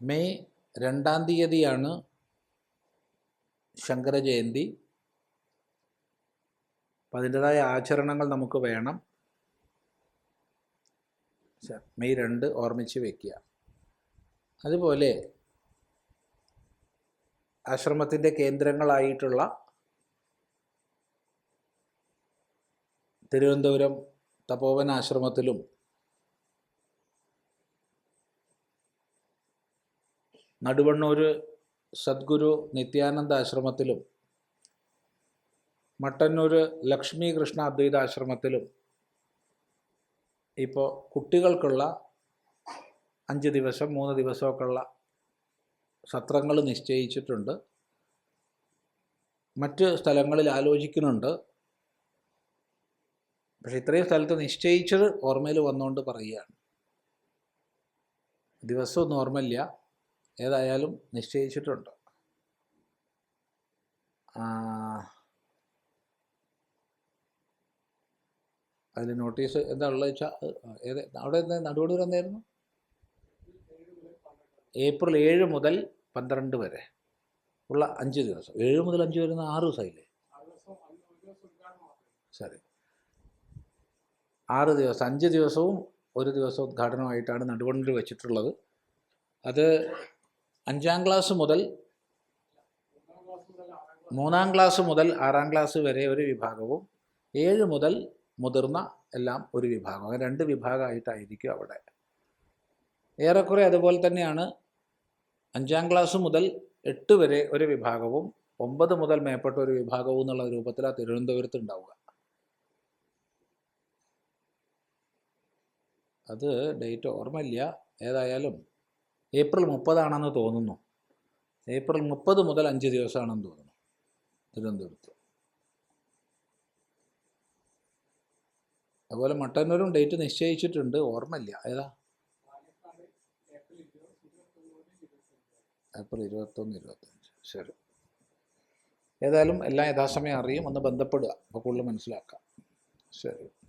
May രണ്ടാം തീയതിയാണ് ശങ്കരജയന്തി. അപ്പം അതിന്റെതായ ആചരണങ്ങൾ നമുക്ക് വേണം. മെയ് രണ്ട് ഓർമ്മിച്ച് വയ്ക്കുക അതുപോലെ ആശ്രമത്തിന്റെ കേന്ദ്രങ്ങളായിട്ടുള്ള തിരുവനന്തപുരം തപോവൻ ആശ്രമത്തിലും നടുവണ്ണൂർ സദ്ഗുരു നിത്യാനന്ദ ആശ്രമത്തിലും മട്ടന്നൂർ ലക്ഷ്മി കൃഷ്ണ അദ്വൈത ആശ്രമത്തിലും ഇപ്പോൾ കുട്ടികൾക്കുള്ള അഞ്ച് ദിവസം മൂന്ന് ദിവസമൊക്കെ ഉള്ള സത്രങ്ങൾ നിശ്ചയിച്ചിട്ടുണ്ട്. മറ്റ് സ്ഥലങ്ങളിൽ ആലോചിക്കുന്നുണ്ട്. പക്ഷെ ഇത്രയും സ്ഥലത്ത് നിശ്ചയിച്ചത് ഓർമ്മയിൽ വന്നുകൊണ്ട് പറയുകയാണ്. ദിവസമൊന്നും ഓർമ്മയില്ല. ഏതായാലും നിശ്ചയിച്ചിട്ടുണ്ട്. അതിൽ നോട്ടീസ് എന്താ ഉള്ളത് വെച്ചാൽ ഏത് അവിടെ എന്താ നടുവണ്ണൂർ എന്തായിരുന്നു? ഏപ്രിൽ ഏഴ് മുതൽ പന്ത്രണ്ട് വരെ ഉള്ള അഞ്ച് ദിവസം. ഏഴ് മുതൽ അഞ്ച് വരുന്ന ആറ് ദിവസമായില്ലേ ശരി. ആറ് ദിവസം അഞ്ച് ദിവസവും ഒരു ദിവസം ഉദ്ഘാടനമായിട്ടാണ് നടുപടി വെച്ചിട്ടുള്ളത്. അത് അഞ്ചാം ക്ലാസ് മുതൽ മൂന്നാം ക്ലാസ് മുതൽ ആറാം ക്ലാസ് വരെ ഒരു വിഭാഗവും ഏഴ് മുതൽ മുതിർന്ന എല്ലാം ഒരു വിഭാഗം. അങ്ങനെ രണ്ട് വിഭാഗമായിട്ടായിരിക്കും അവിടെ. ഏറെക്കുറെ അതുപോലെ തന്നെയാണ് അഞ്ചാം ക്ലാസ് മുതൽ എട്ട് വരെ ഒരു വിഭാഗവും ഒമ്പത് മുതൽ മേപ്പെട്ട ഒരു വിഭാഗവും എന്നുള്ള രൂപത്തിലാണ് തിരുവനന്തപുരത്ത് ഉണ്ടാവുക. അത് ഡേറ്റ് ഓർമ്മയില്ല. ഏതായാലും ഏപ്രിൽ മുപ്പതാണെന്ന് തോന്നുന്നു. ഏപ്രിൽ മുപ്പത് മുതൽ അഞ്ച് ദിവസമാണെന്ന് തോന്നുന്നു. തിരുവനന്തപുരത്ത്. അതുപോലെ മട്ടന്നൂരും ഡേറ്റ് നിശ്ചയിച്ചിട്ടുണ്ട്. ഓർമ്മയില്ല. ഏതാ? ഏപ്രിൽ ഇരുപത്തൊന്ന് ഇരുപത്തഞ്ച്. ശരി. ഏതായാലും എല്ലാം യഥാസമയം അറിയും. ഒന്ന് ബന്ധപ്പെടുക. അപ്പോൾ കൂടുതൽ മനസ്സിലാക്കാം. ശരി.